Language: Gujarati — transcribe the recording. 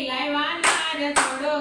લાવ્યા નાર થોડો